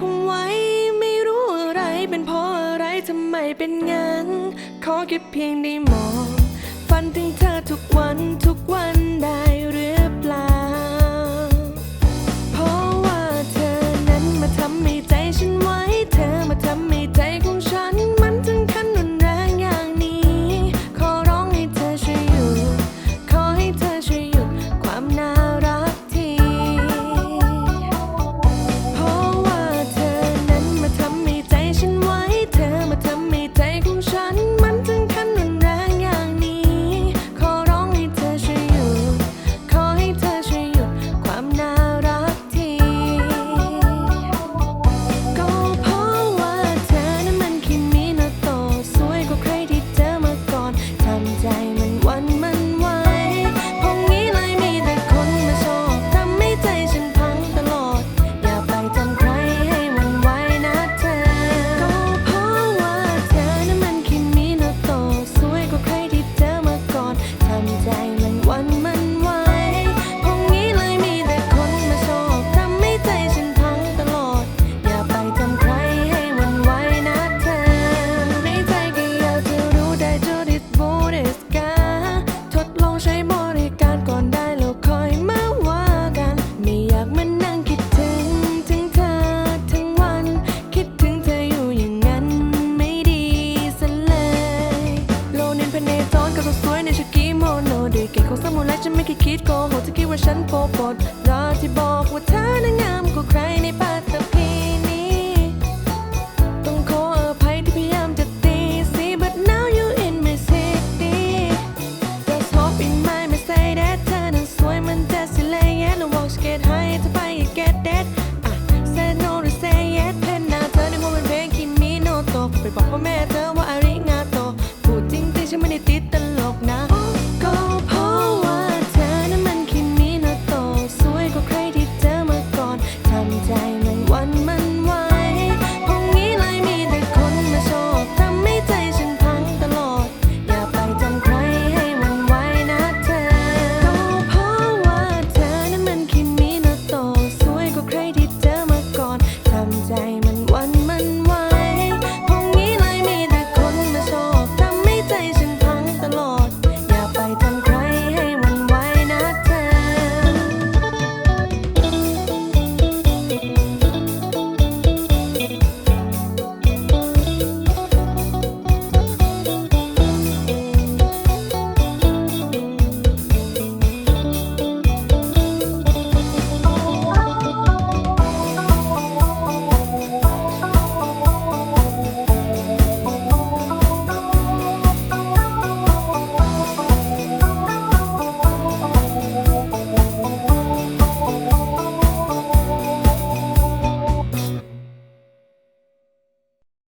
ผมไว้ ไม่รู้อะไรเป็นเพราะอะไรทำไมเป็นงั้น ขอแค่เพียงได้มอง เ็นเนจอนกับสวยในชุดกีโมโนดีเก่งของสมุไรฉันไม่คิดคิดโกหกจะคิดว่าฉันโปปดรอที่บอกว่าเธอนั้นงามกว่าใครในปาตตพีนี้ ต้องขออภัยที่พยายามจะตีสี but now you in my city just hop in my m e r c e d e s เธอนั้นสวยมันจะสิเลยแย่ระวังสเกตให้เธอไป get that said no to say yes เพนนาเธอในโมวเป็นเพลงคิมีโนตกไปบอกพ่อแม่เธอว่า